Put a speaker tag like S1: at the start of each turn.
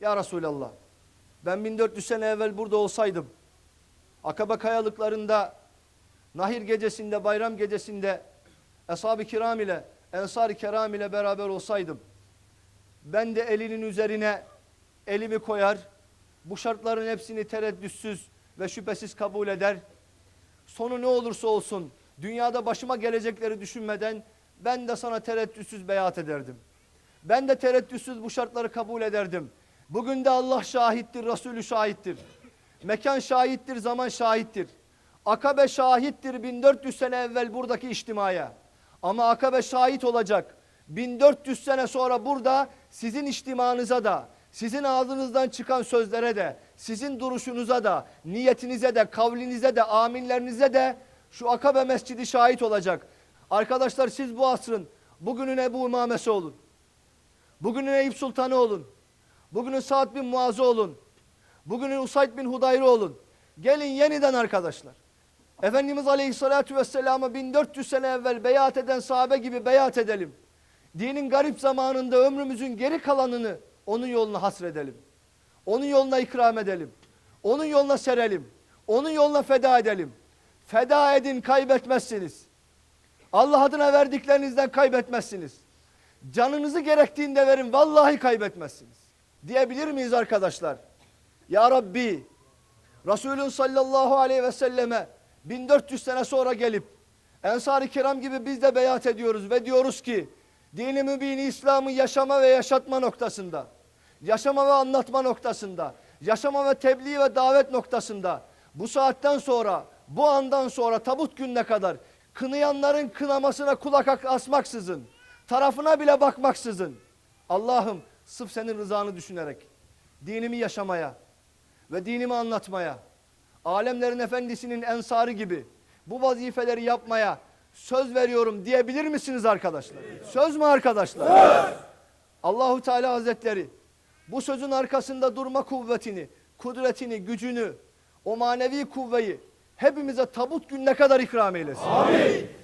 S1: Ya Resulallah ben 1400 sene evvel burada olsaydım Akaba kayalıklarında Nahir gecesinde bayram gecesinde Ashab-ı kiram ile Ensar-ı keram ile beraber olsaydım ben de elinin üzerine elimi koyar bu şartların hepsini tereddütsüz ve şüphesiz kabul eder sonu ne olursa olsun dünyada başıma gelecekleri düşünmeden ben de sana tereddütsüz beyat ederdim. Ben de tereddütsüz bu şartları kabul ederdim. Bugün de Allah şahittir, Resulü şahittir. Mekan şahittir, zaman şahittir. Akabe şahittir 1400 sene evvel buradaki içtimaya. Ama Akabe şahit olacak. 1400 sene sonra burada sizin içtimanıza da, sizin ağzınızdan çıkan sözlere de, sizin duruşunuza da, niyetinize de, kavlinize de, aminlerinize de şu Akabe Mescidi şahit olacak. Arkadaşlar siz bu asrın bugünün Ebu Umamesi olun. Bugünün Eyüp Sultanı olun. Bugünün Sa'd bin Muaz'ı olun. Bugünün Usayd bin Hudayr olun. Gelin yeniden arkadaşlar. Efendimiz Aleyhisselatü Vesselam'a 1400 sene evvel beyat eden sahabe gibi beyat edelim. Dinin garip zamanında ömrümüzün geri kalanını onun yoluna hasredelim. Onun yoluna ikram edelim. Onun yoluna serelim. Onun yoluna feda edelim. Feda edin kaybetmezsiniz. Allah adına verdiklerinizden kaybetmezsiniz. Canınızı gerektiğinde verin vallahi kaybetmezsiniz. Diyebilir miyiz arkadaşlar? Ya Rabbi Resulün sallallahu aleyhi ve selleme 1400 sene sonra gelip Ensar-ı Kiram gibi biz de beyat ediyoruz ve diyoruz ki dini mübini İslam'ı yaşama ve yaşatma noktasında, yaşama ve anlatma noktasında, yaşama ve tebliğ ve davet noktasında bu saatten sonra, bu andan sonra tabut gününe kadar kınayanların kınamasına kulak asmaksızın, tarafına bile bakmaksızın Allah'ım sırf senin rızanı düşünerek dinimi yaşamaya ve dinimi anlatmaya, alemlerin efendisinin ensarı gibi bu vazifeleri yapmaya söz veriyorum diyebilir misiniz arkadaşlar? Söz mü arkadaşlar? Allahu Teala Hazretleri bu sözün arkasında durma kuvvetini, kudretini, gücünü, o manevi kuvveyi hepimize tabut gününe kadar ikram eylesin. Amin.